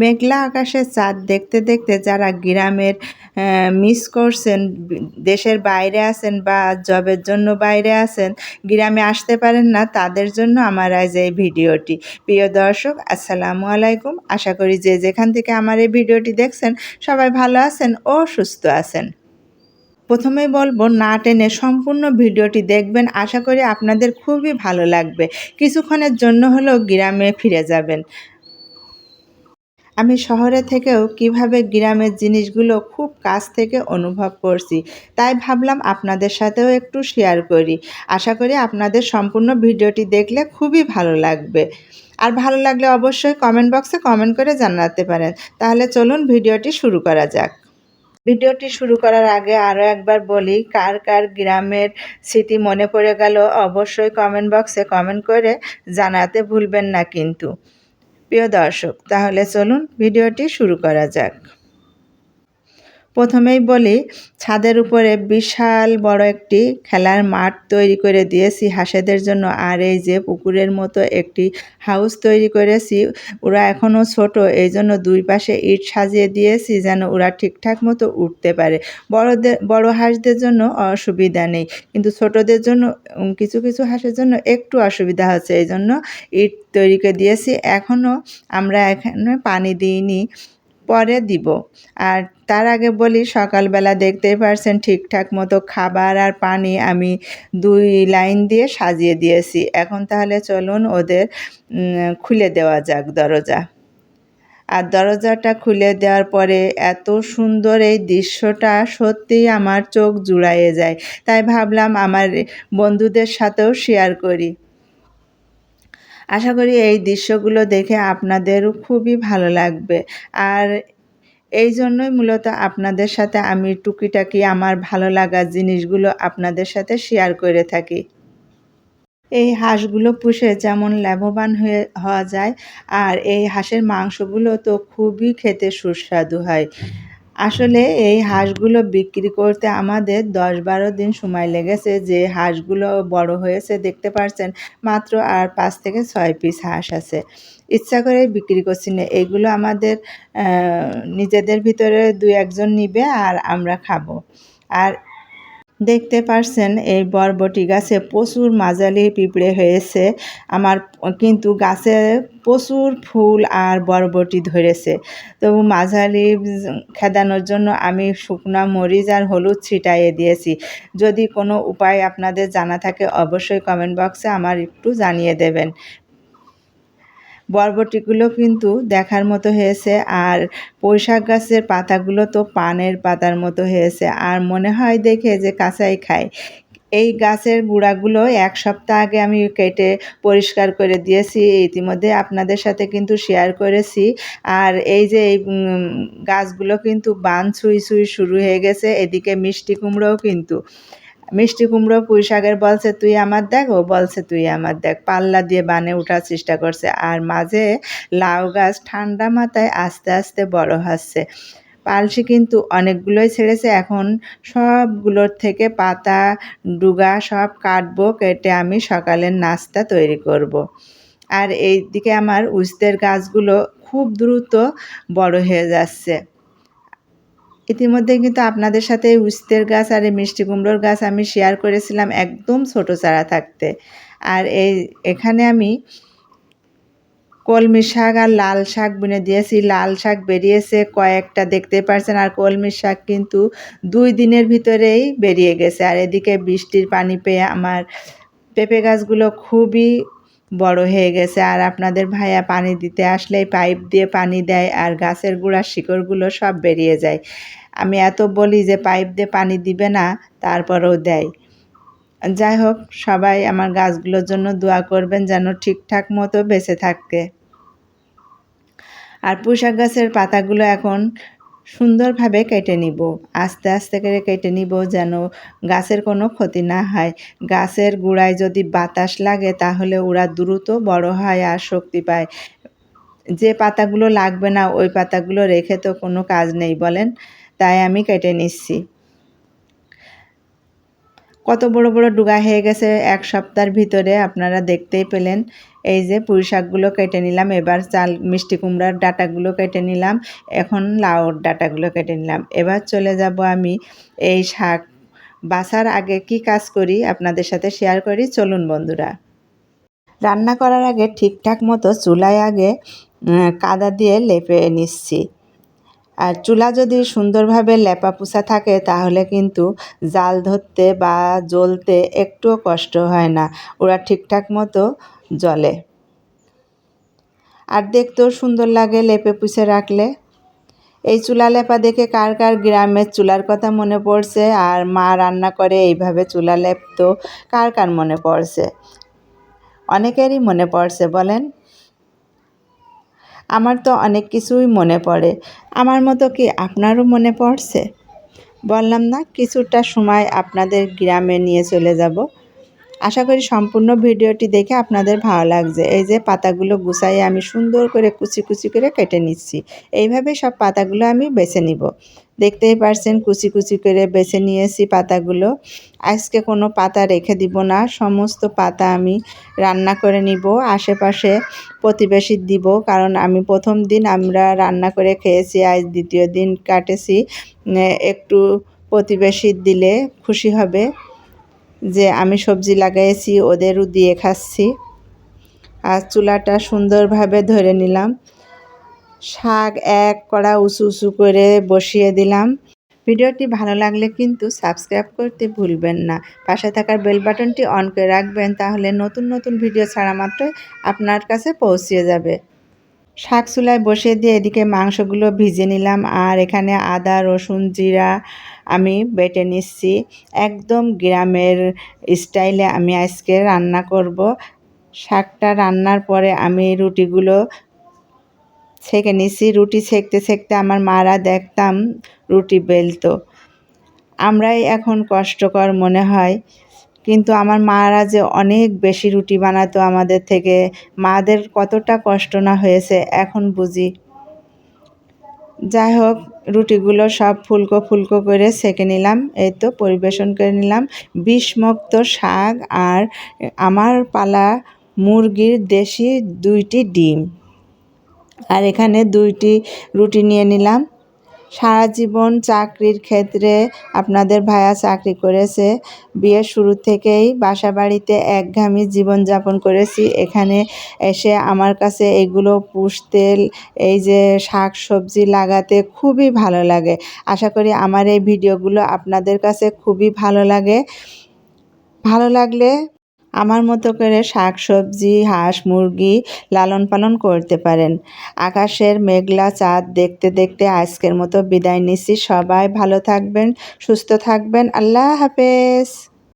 মেঘলা আকাশে চাঁদ দেখতে দেখতে যারা গ্রামের মিস করছেন, দেশের বাইরে আছেন বা জবের জন্য বাইরে আছেন, গ্রামে আসতে পারেন না, তাদের জন্য আমার আজ এই ভিডিওটি। প্রিয় দর্শক, আসসালামু আলাইকুম। আশা করি যে যেখান থেকে আমার এই ভিডিওটি দেখছেন, সবাই ভালো আছেন ও সুস্থ আছেন। প্রথমেই বলব, না টেনে সম্পূর্ণ ভিডিওটি দেখবেন, আশা করি আপনাদের খুবই ভালো লাগবে। কিছুক্ষণের জন্য হলেও গ্রামে ফিরে যাবেন। আমি শহরে থেকেও কীভাবে গ্রামের জিনিসগুলো খুব কাছ থেকে অনুভব করছি, তাই ভাবলাম আপনাদের সাথেও একটু শেয়ার করি। আশা করি আপনাদের সম্পূর্ণ ভিডিওটি দেখলে খুবই ভালো লাগবে। আর ভালো লাগলে অবশ্যই কমেন্ট বক্সে কমেন্ট করে জানাতে পারেন। তাহলে চলুন ভিডিওটি শুরু করা যাক। ভিডিওটি শুরু করার আগে আরও একবার বলি, কার কার গ্রামের স্মৃতি মনে পড়ে গেল অবশ্যই কমেন্ট বক্সে কমেন্ট করে জানাতে ভুলবেন না কিন্তু। প্রিয় দর্শক তাহলে চলুন ভিডিওটি শুরু করা যাক। প্রথমেই বলি, ছাদের উপরে বিশাল বড় একটি খেলার মাঠ তৈরি করে দিয়েছি। হাঁসেদের জন্য আর এই যে পুকুরের মতো একটি হাউস তৈরি করেছি, ওরা এখনও ছোট, এই জন্য দুই পাশে ইট সাজিয়ে দিয়েছি যেন ওরা ঠিকঠাক মতো উঠতে পারে। বড়দের, বড় হাঁসদের জন্য অসুবিধা নেই, কিন্তু ছোটদের জন্য কিছু কিছু হাঁসের জন্য একটু অসুবিধা হচ্ছে। এই জন্য ইট তৈরি করে দিয়েছি। এখনও আমরা এখানে পানি দিইনি। পরে দিব। আর তার আগে বলি, সকালবেলা দেখতেই পারছেন ঠিকঠাক মতো খাবার আর পানি আমি দুই লাইন দিয়ে সাজিয়ে দিয়েছি। এখন তাহলে চলুন ওদের খুলে দেওয়া যাক দরজা। আর দরজাটা খুলে দেওয়ার পরে এত সুন্দর এই দৃশ্যটা সত্যিই আমার চোখ জুড়াইয়ে যায়। তাই ভাবলাম আমার বন্ধুদের সাথেও শেয়ার করি। আশা করি এই দৃশ্যগুলো দেখে আপনাদেরও খুবই ভালো লাগবে। আর এই জন্যই মূলত আপনাদের সাথে আমি টুকিটাকি আমার ভালো লাগা জিনিসগুলো আপনাদের সাথে শেয়ার করে থাকি। এই হাঁসগুলো পুষে যেমন লাভবান হয়ে, হওয়া যায়, আর এই হাঁসের মাংসগুলো তো খুবই খেতে সুস্বাদু হয়। আসলে এই হাঁসগুলো বিক্রি করতে আমাদের দশ বারো দিন সময় লেগেছে। যে হাঁসগুলো বড় হয়েছে, দেখতে পারছেন, মাত্র আর পাঁচ থেকে ছয় পিস হাঁস আছে। ইচ্ছা করে বিক্রি করছি না। এগুলো আমাদের নিজেদের ভিতরে দু একজন নিবে আর আমরা খাব। আর দেখতে পারছেন, এই বরবটি গাছে প্রচুর মাজালি পিঁপড়ে হয়েছে। আমার কিন্তু গাছে প্রচুর ফুল আর বরবটি ধরেছে। তবু মাঝালি খেদানোর জন্য আমি শুকনো মরিচ আর হলুদ ছিটাইয়ে দিয়েছি। যদি কোনো উপায় আপনাদের জানা থাকে, অবশ্যই কমেন্ট বক্সে আমার একটু জানিয়ে দেবেন। বরবটিগুলো কিন্তু দেখার মতো হয়েছে আর পোশাক গাছের পাতাগুলো তো পানের পাতার মতো হয়েছে। আর মনে হয় দেখে যে কাঁচাই খায়। এই গাছের গুঁড়াগুলো এক সপ্তাহ আগে আমি কেটে পরিষ্কার করে দিয়েছি, ইতিমধ্যে আপনাদের সাথে কিন্তু শেয়ার করেছি। আর এই যে, এই গাছগুলো কিন্তু বান ছুঁই ছুঁই শুরু হয়ে গেছে, এদিকে মিষ্টি কুমড়োও কিন্তু। মিষ্টি কুমড়ো পুঁই শাকের বলছে, তুই আমার দেখ, ও বলছে, তুই আমার দেখ। পাল্লা দিয়ে বানে ওঠার চেষ্টা করছে, আর মাঝে লাউ গাছ ঠান্ডা মাথায় আস্তে আস্তে বড় হচ্ছে। পালসি কিন্তু অনেকগুলোই ছেড়েছে, এখন সবগুলোর থেকে পাতা, ডুগা সব কাটবো, কেটে আমি সকালের নাস্তা তৈরি করব। আর এই দিকে আমার উস্তের গাছগুলো খুব দ্রুত বড় হয়ে যাচ্ছে। ইতিমধ্যে কিন্তু আপনাদের সাথে উস্তের গাছ আর এই মিষ্টি কুমড়োর গাছ আমি শেয়ার করেছিলাম একদম ছোট চারা থাকতে। আর এই, এখানে আমি কলমি শাক আর লাল শাক বুনে দিয়েছি। লাল শাক বেরিয়েছে, কয়েকটা দেখতে পারছেন আর কলমি শাক কিন্তু দুই দিনের ভিতরেই বেরিয়ে গেছে। আর এদিকে বৃষ্টির পানি পেয়ে আমার পেঁপে গাছগুলো খুবই বড় হয়ে গেছে। আর আপনাদের ভাইয়া পানি দিতে আসলেই পাইপ দিয়ে পানি দেয় আর গাছের গুঁড়ার শিকড়গুলো সব বেরিয়ে যায়। আমি এত বলি যে পাইপ দিয়ে পানি দিবে না, তারপরেও দেয়। যাই হোক সবাই আমার গাছগুলোর জন্য দোয়া করবেন যেন ঠিকঠাক মতো বেঁচে থাকে। আর পুঁশাক গাছের পাতাগুলো এখন সুন্দরভাবে কেটে নিব। আস্তে আস্তে করে কেটে নিব যেন গাছের কোনো ক্ষতি না হয়। গাছের গোড়ায় যদি বাতাস লাগে তাহলে ওরা দ্রুত বড় হয় আর শক্তি পায়। যে পাতাগুলো লাগবে না, ওই পাতাগুলো রেখে তো কোনো কাজ নেই, বলেন? তাই আমি কেটে নিচ্ছি। কত বড় বড় ডুগা হয়ে গেছে এক সপ্তাহের ভিতরে আপনারা দেখতেই পেলেন। এই যে পুঁই শাকগুলো কেটে নিলাম, এবার চাল, মিষ্টি কুমড়ার ডাটাগুলো কেটে নিলাম, এখন লাউর ডাটাগুলো কেটে নিলাম। এবার চলে যাব আমি এই শাক বাসার আগে কি কাজ করি আপনাদের সাথে শেয়ার করি। চলুন বন্ধুরা। রান্না করার আগে ঠিকঠাক মতো চুলায় আগে কাদা দিয়ে লেপে নিচ্ছি। আর চুলা যদি সুন্দরভাবে লেপা পুষা থাকে, তাহলে কিন্তু জাল ধরতে বা জ্বলতে একটুও কষ্ট হয় না। ওরা ঠিকঠাক মতো জ্বলে। আর দেখতেও সুন্দর লাগে লেপে পুষে রাখলে। এই চুলা লেপা দেখে কার কার গ্রামের চুলার কথা মনে পড়ছে? আর মা রান্না করে এইভাবে চুলা লেপ তো কার কার মনে পড়ছে? অনেকেরই মনে পড়ছে, বলেন। আমার তো অনেক কিছুই মনে পড়ে। আমার মতো কি আপনারও মনে পড়ছে? বললাম না, কিছুটা সময় আপনাদের গ্রামে নিয়ে চলে যাব। আশা করি সম্পূর্ণ ভিডিওটি দেখে আপনাদের ভালো লাগছে। এই যে পাতাগুলো গুছাই আমি সুন্দর করে কুচি কুচি করে কেটে নিচ্ছি। এইভাবে সব পাতাগুলো আমি বেছে নিব। দেখতেই পারছেন, কুচি কুচি করে বেছে নিয়েছি পাতাগুলো। আজকে কোনো পাতা রেখে দিব না। সমস্ত পাতা আমি রান্না করে নিব। আশেপাশে প্রতিবেশী দিব, কারণ আমি প্রথম দিন আমরা রান্না করে খেয়েছি, আজ দ্বিতীয় দিন কাটেছি। একটু প্রতিবেশী দিলে খুশি হবে। যে আমি সবজি লাগাইছি ওদেরও দিয়ে খাচ্ছি। আর চুলাটা সুন্দরভাবে ধরে নিলাম। শাক এক কড়া উঁচু উঁচু করে বসিয়ে দিলাম। ভিডিওটি ভালো লাগলে কিন্তু সাবস্ক্রাইব করতে ভুলবেন না। পাশে থাকার বেল বাটনটি অন করে রাখবেন, তাহলে নতুন নতুন ভিডিও ছাড়া মাত্রই আপনার কাছে পৌঁছে যাবে। শাক চুলায় বসিয়ে দিয়ে এদিকে মাংসগুলো ভিজে নিলাম আর এখানে আদা, রসুন, জিরা আমি বেটে নিচ্ছি। একদম গ্রামের স্টাইলে আমি আজকে রান্না করব। শাকটা রান্নার পরে আমি রুটিগুলো ছেঁকে নিছি রুটি ছেঁকতে ছেঁকতে আমার মারা দেখতাম রুটি বেলতো। আমরাই এখন কষ্টকর মনে হয়। কিন্তু আমার মারা যে অনেক বেশি রুটি বানাতো আমাদের থেকে, মাদের কতটা কষ্ট না হয়েছে এখন বুঝি। যাই হোক, রুটিগুলো সব ফুলকো ফুলকো করে সেঁকে নিলাম, এই তো পরিবেশন করে নিলাম। বিষমুক্ত শাক আর আমার পালা মুরগির দেশি দুইটি ডিম। আর এখানে দুইটি রুটি নিয়ে নিলাম। সারা জীবন চাকরির ক্ষেত্রে আপনাদের ভাইয়া চাকরি করেছে। বিয়ের শুরু থেকেই বাসা বাড়িতে একঘামি জীবনযাপন করেছি। এখানে এসে আমার কাছে এগুলো পুষতে, এই যে শাক সবজি লাগাতে খুবই ভালো লাগে। আশা করি আমার এই ভিডিওগুলো আপনাদের কাছে খুবই ভালো লাগে। ভালো লাগলে আমার মতো করে শাক সবজি হাঁস মুরগি লালন পালন করতে পারেন। আকাশের মেঘলা চাঁদ দেখতে দেখতে আজকের মতো বিদায় নিচ্ছি। সবাই ভালো থাকবেন, সুস্থ থাকবেন। আল্লাহ হাফেজ।